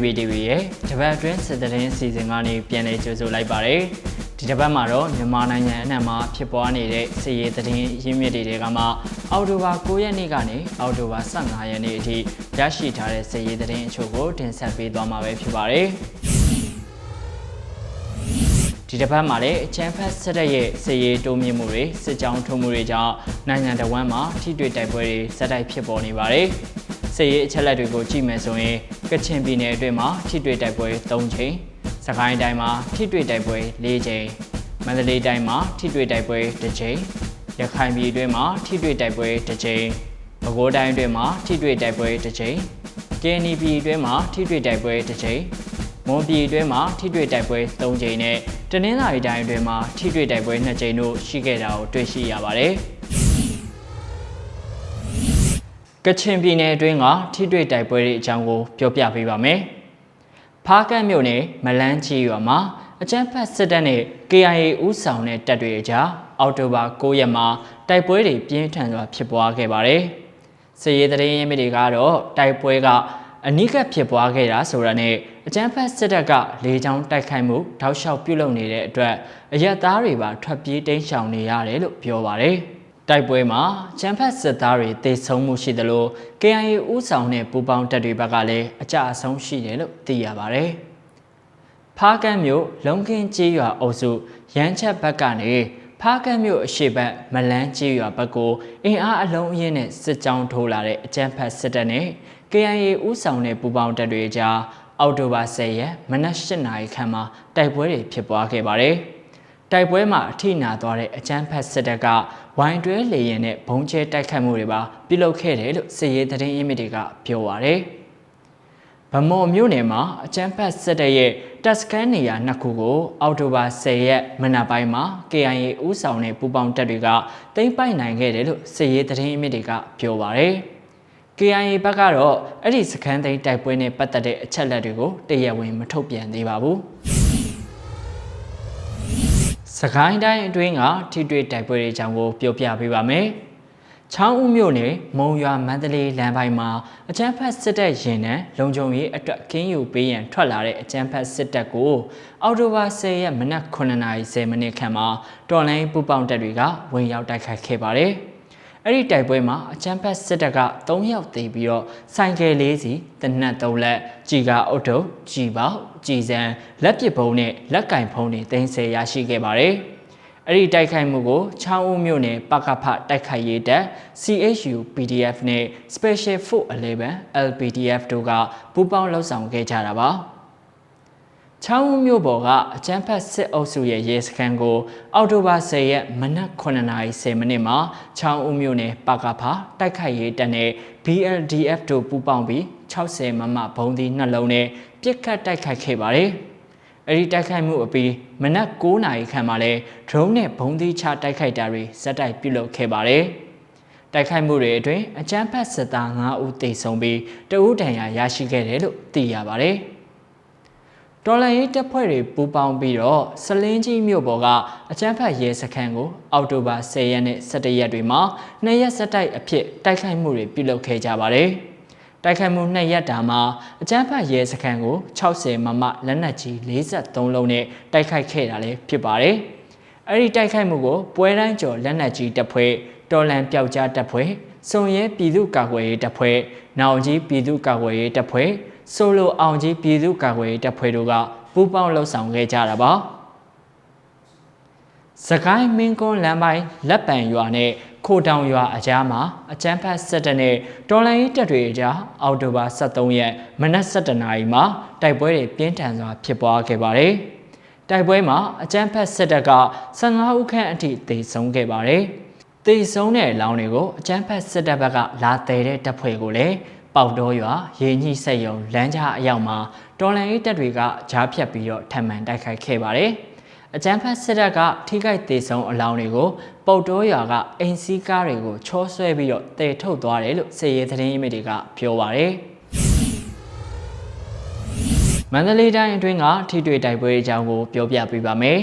PPTV ရဲ့တပတ်အတွင်းစစ်တရင်အစီအစဉ်ကနေပြန်လည်ကြိုဆိုလိုက်ပါတယ်။ဒီတပတ်မှာတော့မြန်မာနိုင်ငံအနှံ့မှာဖြစ်ပွားနေတဲ့စစ်ရေးတရင်ရင်းမြစ်တွေကမှအော်တိုဘာ9ရက်နေ့ကနေအော်တိုဘာ15ရက်နေ့အထိရရှိထားတဲ့စစ်ရေးတရင်အချို့ကိုတင်ဆက်ပေးသွားမှာပဲဖြစ်ပါတယ်။ဒီတစ်ပတ်မှာလည်းအချမ်းဖတ်ဆက်တဲ့ရဲ့စစ်ရေးတိုးမြင့်မှုတွေစစ်ကြောင်းထုံးမှုတွေကြောင့်နိုင်ငံတော်ဝန်မှာထိတွေ့တိုက်ပွဲတွေဇက်တိုက်ဖြစ်ပေါ်နေပါတယ်။ စစ်ရေးအချက်အလက်တွေကိုကြည့်မယ်ဆိုရင်ကချင်ပြည်နယ်အတွင်းမှာထိတွေ့တိုက်ပွဲ3ချိန်၊စကိုင်းတိုင်းမှာထိတွေ့တိုက်ပွဲ4ချိန်၊မန္တလေးတိုင်းမှာထိတွေ့တိုက်ပွဲ2ချိန်၊ရခိုင်ပြည်အတွင်းမှာထိတွေ့တိုက်ပွဲ2ချိန်၊ပဲခူးတိုင်းအတွင်းမှာထိတွေ့တိုက်ပွဲ2ချိန်၊ကရင်ပြည်အတွင်းမှာထိတွေ့တိုက်ပွဲ2ချိန်၊မွန်ပြည်အတွင်းမှာထိတွေ့တိုက်ပွဲ3ကြိမ်နဲ့တနင်္လာရီတိုင်းအတွင်းမှာထိတွေ့တိုက်ပွဲ2ကြိမ်တို့ရှိခဲ့တာကိုတွေ့ရှိရပါတယ်။ ကချင်ပြည်နယ်အတွင်းကထိတွေ့တိုက်ပွဲတွေအကြောင်းကိုပြောပြပေးပါမယ်။ဖားကန့်မြို့နယ်မလန်းကြီးရွာမှာအကြမ်းဖက်စစ်တပ်နဲ့ KIA ဦးဆောင်တဲ့တပ်တွေအကြားအောက်တိုဘာ9ရက်မှာတိုက်ပွဲတွေပြင်းထန်စွာဖြစ်ပွားခဲ့ပါတယ်။စစ်ရေးသတင်းရင်းမြစ်တွေကတော့တိုက်ပွဲကအနိကဖြစ်ပွားခဲ့တာဆိုတာနဲ့အကြမ်းဖက်စစ်တပ်ကလေကြောင်းတိုက်ခိုက်မှုထောက်လျှောက်ပြုလုပ်နေတဲ့အတွက်အရက်သားတွေပါထွက်ပြေးတိမ်းရှောင်နေရတယ်လို့ပြောပါတယ်။ တိုက်ပွဲမှာချမ်းဖတ်စစ်သားတွေတေဆုံးမှုရှိသလို KIA ဦးဆောင်တဲ့ပူပေါင်းတပ်တွေဘက်ကလည်းအကြအဆုံးရှိတယ်လို့သိရပါတယ်။ဖားကန်းမြို့လုံကင်းကျေးရွာအုပ်စုရမ်းချက်ဘက်ကနေဖားကန်းမြို့အရှိတ်မလန်းကျေးရွာဘက်ကိုအင်အားအလုံးအင်းနဲ့စစ်ကြောင်းထိုးလာတဲ့အကြမ်းဖက်စစ်တပ်နဲ့ KIA ဦးဆောင်တဲ့ပူပေါင်းတပ်တွေကြားအောက်တိုဘာ10ရက်မနက်၈နာရီခန့်မှာတိုက်ပွဲတွေဖြစ်ပွားခဲ့ပါတယ်။ တိုက်ပွဲမှာအထိနာသွားတဲ့အကြမ်းဖက်စစ်တပ်ကဝိုင်းတွဲလေရင်နဲ့ဘုံကျဲတိုက်ခတ်မှုတွေပါပြုလုပ်ခဲ့တယ်လို့စစ်ရေးသတင်းအင်းမြစ်တွေကပြောပါရယ်ဗမော်မြို့နယ်မှာအကြမ်းဖက်စစ်တပ်ရဲ့တပ်စခန်းနေရာနှစ်ခုကို အောက်တိုဘာ10ရက်မနက်ပိုင်းမှာ KIA ဦးဆောင်တဲ့ပူးပေါင်းတပ်တွေကသိမ်းပိုက်နိုင်ခဲ့တယ်လို့စစ်ရေးသတင်းအင်းမြစ်တွေကပြောပါရယ် KIA ဘက်ကတော့အဲ့ဒီစခန်းသိမ်းတိုက်ပွဲနဲ့ပတ်သက်တဲ့အချက်လက်တွေကိုတရားဝင်မထုတ်ပြန်သေးပါဘူး။ စကိုင်းတိုင်းအတွင်းကထိတွေ့တိုက်ပွဲတွေအကြောင်းကိုပြောပြပေးပါမယ်။ချောင်းဦးမြို့နယ်မုံရွာမန္တလေးလမ်းပိုင်းမှာအကြမ်းဖက်စစ်တပ်ရင်နှံလုံခြုံရေးအတွက်ကင်းယူပေးရန်ထွက်လာတဲ့အကြမ်းဖက်စစ်တပ်ကိုအော်တိုဘာ10ရက်မနက်9:30မိနစ်ခန့်မှာတော်လိုင်းပူပေါင်းတပ်တွေကဝင်ရောက်တိုက်ခိုက်ခဲ့ပါတယ်။ အဲ့ဒီတိုက်ပွဲမှာအချမ်းဖက်စစ်တပ်က3ယောက်သေပြီးတော့ဆိုင်ကယ်လေးစီတနက်3လက်ကြီကအုတ်တုပ်ကြီပေါကြီစံလက်ပစ်ဘုံနဲ့လက်ကင်ဖုံးတွေတင်ဆက်ရရှိခဲ့ပါတယ်။အဲ့ဒီတိုက်ခိုက်မှုကိုချောင်းဦးမြို့နယ်ပကဖတိုက်ခိုက်ရေးတပ် CHU PDF နဲ့ Special Force 11 LPDF တို့ကပူးပေါင်းလှုပ်ဆောင်ခဲ့ကြတာပါ။ ချောင်းဦးမြို့ပေါ်ကအကျန်းဖတ်စစ်အုပ်စုရဲ့ရဲစခန်းကို အောက်တိုဘာ10ရက်မနက်9:30မိနစ်မှာချောင်းဦးမြို့နယ်ပါကဖာတိုက်ခိုက်ရေးတပ်နဲ့ BLDF တို့ပူးပေါင်းပြီး60မမဘုံဒီနှလုံးနဲ့ပြစ်ခတ်တိုက်ခိုက်ခဲ့ပါတယ်။အဲဒီတိုက်ခိုက်မှုအပြီးမနက်9:00နာရီခန့်မှာလဲ drone နဲ့ဘုံဒီချတိုက်ခိုက်တာတွေဇက်တိုက်ပြုလုပ်ခဲ့ပါတယ်။တိုက်ခိုက်မှုတွေအတွင်းအကြမ်းဖက်စစ်သား9ဦးသေဆုံးပြီးတအူးဒဏ်ရာရရှိခဲ့တယ်လို့သိရပါတယ်။ တော်လန်ရေးတပ်ဖွဲ့တွေပူးပေါင်းပြီးတော့စလင်းကြီးမြို့ပေါ်ကအကြမ်းဖက်ရဲစခန်းကိုအောက်တိုဘာ10ရက်နဲ့17ရက်တွေမှာနှစ်ရက်ဆက်တိုက်အဖြစ်တိုက်ခိုက်မှုတွေပြုလုပ်ခဲ့ကြပါတယ်။တိုက်ခိုက်မှုနှစ်ရက်တာမှာအကြမ်းဖက်ရဲစခန်းကို60မမလက်နက်ကြီး43လုံးနဲ့တိုက်ခိုက်ခဲ့တာလည်းဖြစ်ပါတယ်။အဲဒီတိုက်ခိုက်မှုကိုပွဲတိုင်းကျော်လက်နက်ကြီးတပ်ဖွဲ့တော်လန်ပျောက်ကြားတပ်ဖွဲ့စုံရဲပြည်သူ့ကာကွယ်ရေးတပ်ဖွဲ့နောင်ကြီးပြည်သူ့ကာကွယ်ရေးတပ်ဖွဲ့ ဆိုလိုအောင်ကြီးပြည်သူ့ကာကွယ်ရေးတပ်ဖွဲ့တို့ကပူးပေါင်းလှုပ်ဆောင်ခဲ့ကြတာပါစကိုင်းမင်းကွန်းလမ်းပိုင်းလက်ပံရွာနဲ့ခိုတောင်ရွာအကြားမှာအကျန်းဖတ်ဆက်တဲ့နဲ့တော်လိုင်းရေးတပ်တွေအကြားအောက်တိုဘာ23ရက်မနက်7:00နာရီမှာတိုက်ပွဲတွေပြင်းထန်စွာဖြစ်ပွားခဲ့ပါတယ်။တိုက်ပွဲမှာအကျန်းဖတ်ဆက်တပ်က15ဦးခန့်အထိသေဆုံးခဲ့ပါတယ်။သေဆုံးတဲ့အလောင်းတွေကိုအကျန်းဖတ်စစ်တပ်ဘက်ကလာတည်တဲ့တပ်ဖွဲ့ကိုလည်း ပေါက်တော်ရွာရေညှိဆက်ယုံလမ်းကြားအရောက်မှာတော်လန်ရေးတပ်တွေကကြားဖြတ်ပြီးတော့ထပ်မံတိုက်ခိုက်ခဲ့ပါတယ်။အကြမ်းဖက်စစ်တပ်ကထိခိုက်သေးဆုံးအလောင်းတွေကိုပုတ်တော်ရွာကအိမ်စီးကားတွေကိုချောဆွဲပြီးတော့တည်ထုတ်သွားတယ်လို့စစ်ရေးသတင်းရင်းမြစ်တွေကပြောပါတယ်။မန္တလေးတိုင်းအတွင်းကထိတွေ့တိုက်ပွဲအကြောင်းကိုပြောပြပေးပါမယ်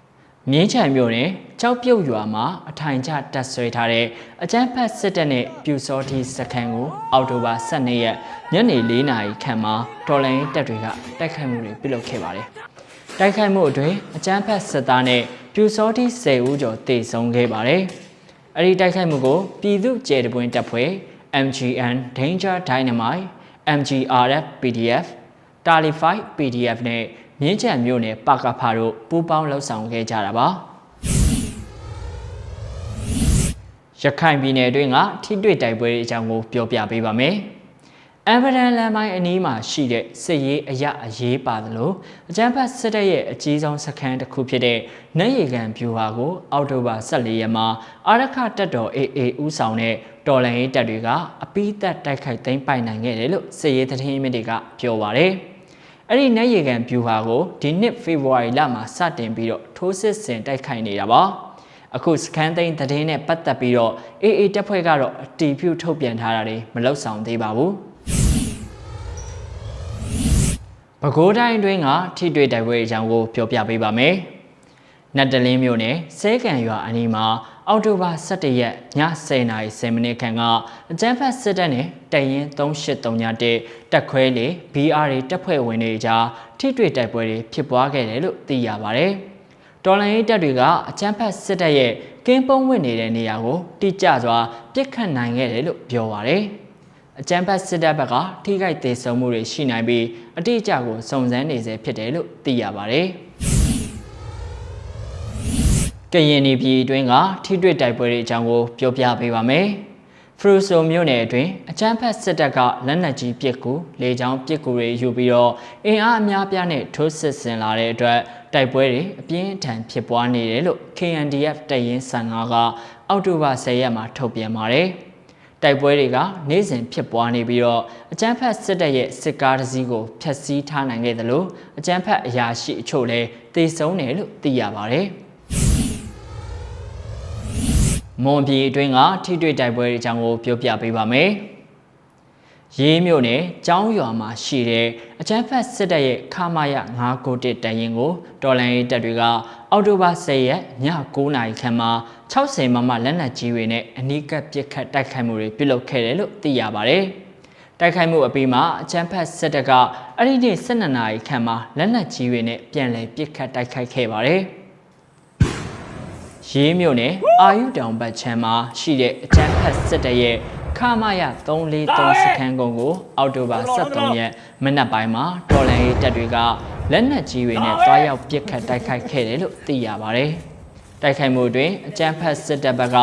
။မြင်းချံမြို့နယ် ကြောက်ပြုတ်ရွာမှာအထိုင်ချတပ်ဆွဲထားတဲ့အကြမ်းဖက်စစ်တပ်နဲ့ပြူစောတိစခန်းကိုအောက်တိုဘာ12ရက်ညနေ4နာရီခန့်မှာတော်လိုင်းတပ်တွေကတိုက်ခိုက်မှုတွေပြုလုပ်ခဲ့ပါတယ်။တိုက်ခိုက်မှုအတွင်းအကြမ်းဖက်စစ်သားနဲ့ပြူစောတိ10ဦးကျော်တေဆုံးခဲ့ပါတယ်။အဲဒီတိုက်ခိုက်မှုကိုပြည်သူ့ကျယ်တပွင့်တပ်ဖွဲ့ MGN Danger Dynamite MGRF PDF Talify PDF နဲ့မြင်းချံမြို့နယ်ပါကဖာတို့ပူးပေါင်းလှုပ်ဆောင်ခဲ့ကြတာပါ ရခိုင်ပြည်နယ်အတွင်းကထိတွေ့တိုက်ပွဲတွေအကြောင်းကိုပြောပြပေးပါမယ်အဗရန်လန်မိုင်းအနီးမှာရှိတဲ့စစ်ရေးအရအရေးပါသလိုအကြမ်းဖက်စစ်တပ်ရဲ့အကြီးဆုံးစခန်းတစ်ခုဖြစ်တဲ့နတ်ရီကန်ဗျူဟာကိုအောက်တိုဘာ14ရက်မှာအာရခတပ်တော် AA ဦးဆောင်တဲ့တော်လှန်ရေးတပ်တွေကအပိသက်တိုက်ခိုက်သိမ်းပိုက်နိုင်ခဲ့တယ်လို့စစ်ရေးသတင်းမြစ်တွေကပြောပါရယ်အဲ့ဒီနိုင်ရီကန်ဗျူဟာကိုဒီနှစ်ဖေဖော်ဝါရီလမှာစတင်ပြီးတော့ထိုးစစ်ဆင်တိုက်ခိုက်နေတာပါ အခုစကန်သိန်းသတင်းနဲ့ပတ်သက်ပြီးတော့ AA တပ်ဖွဲ့ကတော့အတီးပြုထုတ်ပြန်ထားတာတွေမလောက်ဆောင်သေးပါဘူးပဲခူးတိုင်းအတွင်းကထိတွေ့တိုက်ပွဲအကြောင်းကိုပြောပြပေးပါမယ်။နတ်တလင်းမြို့နယ်စဲကံရွာအနီးမှာအောက်တိုဘာ17ရက်ည10:10မိနစ်ခန့်ကအကြမ်းဖက်စစ်တပ်နဲ့တရင်3831တက်ခွဲလေ BR တပ်ဖွဲ့ဝင်တွေကြားထိတွေ့တိုက်ပွဲတွေဖြစ်ပွားခဲ့တယ်လို့သိရပါဗျ။ တော်လန်ရေးတပ်တွေကအကြမ်းဖက်စစ်တပ်ရဲ့ကင်းပုံးဝင်နေတဲ့နေရာကိုတိကျစွာပြစ်ခတ်နိုင်ခဲ့တယ်လို့ပြောပါဗျ။အကြမ်းဖက်စစ်တပ်ဘက်ကထိခိုက်ဒေဆုံးမှုတွေရှိနိုင်ပြီးအတိအကျကိုစုံစမ်းနေစေဖြစ်တယ်လို့သိရပါတယ်။ကရင်နေပြည်အတွင်းကထိတွေ့တိုက်ပွဲတွေအကြောင်းကိုပြောပြပေးပါမယ်။ ဖရူဆိုမြို့နယ်အတွင်းအကြမ်းဖက်စစ်တပ်ကလက်နက်ကြီးပစ်ကူလေကြောင်းပစ်ကူတွေယူပြီးတော့အင်အားအများပြားနဲ့ထိုးစစ်ဆင်လာတဲ့အတွက်တိုက်ပွဲတွေအပြင်းအထန်ဖြစ်ပွားနေတယ်လို့ KNDF တပ်ရင်းဆန်ငါကအောက်တိုဘာ10ရက်မှာထုတ်ပြန်ပါတယ်။တိုက်ပွဲတွေကနေ့စဉ်ဖြစ်ပွားနေပြီးတော့အကြမ်းဖက်စစ်တပ်ရဲ့စစ်ကားတစ်စီးကိုဖျက်ဆီးထားနိုင်ခဲ့တယ်လို့အကြမ်းဖက်အရာရှိအချို့လည်းတေဆုံးတယ်လို့သိရပါတယ်။ မွန်ပြည်အတွင်းကထိတွေ့တိုက်ပွဲတွေအကြောင်းကိုပြောပြပေးပါမယ်။ရေးမြို့နယ်ကျောင်းရွာမှာရှိတဲ့အချမ်းဖက်စစ်တပ်ရဲ့ခမာယ991တရင်ကိုတော်လန်ရေးတပ်တွေကအောက်တိုဘာ10ရက်ည9နာရီခန့်မှာ60မမလက်နက်ကြီးတွေနဲ့အနီးကပ်ပစ်ခတ်တိုက်ခိုက်မှုတွေပြုလုပ်ခဲ့တယ်လို့သိရပါတယ်။တိုက်ခိုက်မှုအပြီးမှာအချမ်းဖက်စစ်တပ်ကအဲ့ဒီနေ့12နာရီခန့်မှာလက်နက်ကြီးတွေနဲ့ပြန်လည်ပစ်ခတ်တိုက်ခိုက်ခဲ့ပါတယ်။ ရေးမြို့နယ်အာယုတောင်ဘတ်ချမ်းမှာရှိတဲ့အကျန်းဖက်စစ်တပ်ရဲ့ခမာယ343စခန်းကုန်းကိုအောက်တိုဘာ23ရက်မနက်ပိုင်းမှာတော်လန်ရေးတပ်တွေကလက်နက်ကြီးတွေနဲ့တွားရောက်ပစ်ခတ်တိုက်ခိုက်ခဲ့တယ်လို့သိရပါတယ်။တိုက်ခိုက်မှုတွင်အကြမ်းဖက်စစ်တပ်ဘက်က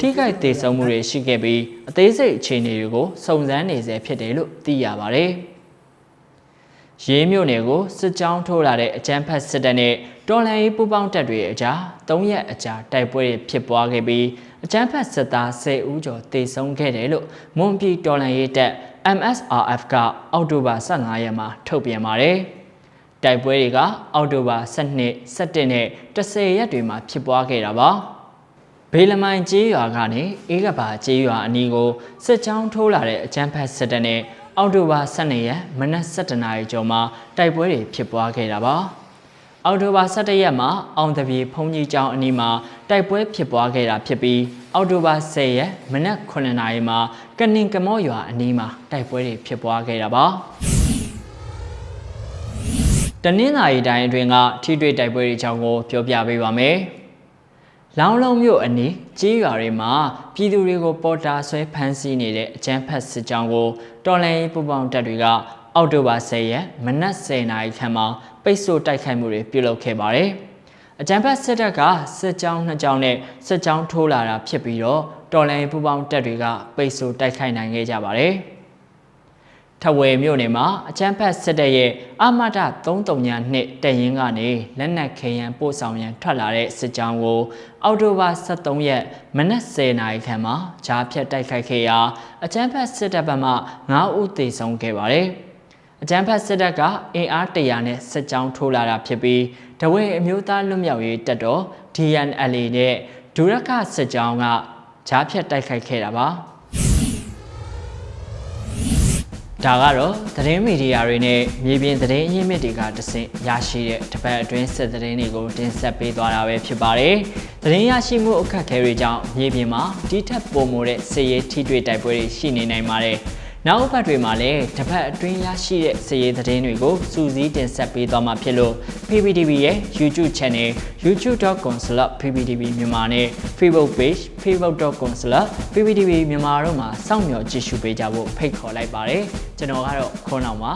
ထိခိုက်ဒေဆုံးမှုတွေရှိခဲ့ပြီးအသေးစိတ်အခြေအနေတွေကိုစုံစမ်းနေဆဲဖြစ်တယ်လို့သိရပါတယ်။ ရေးမြို့နယ်ကိုစစ်ကြောင်းထိုးလာတဲ့အကြမ်းဖက်စစ်တပ်နဲ့တော်လှန်ရေးပူးပေါင်းတပ်တွေအကြား၃ရက်အကြာတိုက်ပွဲတွေဖြစ်ပွားခဲ့ပြီးအကြမ်းဖက်စစ်သား10ဦးကျော်တေဆုံးခဲ့တယ်လို့မွန်ပြည်တော်လှန်ရေးတပ် MSRF ကအောက်တိုဘာ15ရက်မှာထုတ်ပြန်ပါတယ်။တိုက်ပွဲတွေကအောက်တိုဘာ12 17နဲ့10ရက်တွေမှာဖြစ်ပွားခဲ့တာပါ။ဘေးလမိုင်ကျေးရွာကနေအေးကဘာကျေးရွာအနီးကိုစစ်ကြောင်းထိုးလာတဲ့အကြမ်းဖက်စစ်တပ်နဲ့ အောက်တိုဘာ12ရက်မနက်7:00နာရီကျော်မှာတိုက်ပွဲတွေဖြစ်ပွားခဲ့တာပါ။အောက်တိုဘာ17ရက်မှာအောင်တပြေဖုန်ကြီးကျောင်းအနီးမှာတိုက်ပွဲဖြစ်ပွားခဲ့တာဖြစ်ပြီးအောက်တိုဘာ10ရက်မနက်9:00နာရီမှာကနင်ကမော့ရွာအနီးမှာတိုက်ပွဲတွေဖြစ်ပွားခဲ့တာပါ။တနင်္လာရီတိုင်းအတွင်းကထိတွေ့တိုက်ပွဲတွေကြောင့်ကိုပြောပြပေးပါမယ်။ လောင်းလုံးမြို့အနီးကြေးရွာတွေမှာပြည်သူတွေကိုပေါ်တာဆွဲဖမ်းဆီးနေတဲ့အကြမ်းဖက်စစ်ကြောင်းကိုတော်လှန်ရေးပူးပေါင်းတပ်တွေကအောက်တိုဘာ10ရက်မနက်10:00နာရီခန့်မှာပိတ်ဆို့တိုက်ခိုက်မှုတွေပြုလုပ်ခဲ့ပါတယ်။အကြမ်းဖက်စစ်တပ်ကစစ်ကြောင်းနှစ်ကြောင်းနဲ့စစ်ကြောင်းထိုးလာတာဖြစ်ပြီးတော့တော်လှန်ရေးပူးပေါင်းတပ်တွေကပိတ်ဆို့တိုက်ခိုက်နိုင်ခဲ့ကြပါတယ်။ ထဝယ်မြို့နယ်မှာအချမ်းဖတ်စစ်တပ်ရဲ့အမတ332နှစ်တရင်ကနေလက်နက်ခဲယံပို့ဆောင်ရန်ထွက်လာတဲ့စစ်ကြောင်းကို အောက်တိုဘာ23ရက်မနက်10:00နာရီခန့်မှာဂျားဖြတ်တိုက်ခိုက်ခဲ့ရာအချမ်းဖတ်စစ်တပ်ဘက်မှ9ဦးသေဆုံးခဲ့ပါတယ်။အချမ်းဖတ်စစ်တပ်ကအင်အား100နဲ့စစ်ကြောင်းထိုးလာတာဖြစ်ပြီးတဝဲအမျိုးသားလွတ်မြောက်ရေးတပ်တော် DNLA နဲ့ဒူရခစစ်ကြောင်းကဂျားဖြတ်တိုက်ခိုက်ခဲ့တာပါ။ ဒါကတော့သတင်းမီဒီယာတွေနဲ့မြေပြင်သတင်းအရင်းမြစ်တွေကတဆင့်ရရှိတဲ့တပတ်အတွင်းစစ်သတင်းတွေကိုတင်ဆက်ပေးသွားတာပဲဖြစ်ပါတယ်။သတင်းရရှိမှုအခက်အခဲတွေကြောင့်မြေပြင်မှာတိထက်ပိုမိုတဲ့စစ်ရေးထိတွေ့တိုက်ပွဲတွေရှိနေနိုင်ပါတယ်။ နောက်ဘက်တွေမှာလည်းတစ်ဖက်အတွင်းရရှိတဲ့စည်ရေးသတင်းတွေကိုစူးစီးတင်ဆက်ပေးသွားမှာဖြစ်လို့ PPTV ရဲ့ YouTube Channel youtube.com/pptv မြန်မာနဲ့ Facebook Page facebook.com/pptv မြန်မာတို့မှာစောင့်မျှော်ကြည့်ရှုပေးကြဖို့ဖိတ်ခေါ်လိုက်ပါတယ်ကျွန်တော်ကတော့ခွန်းအောင်ပါ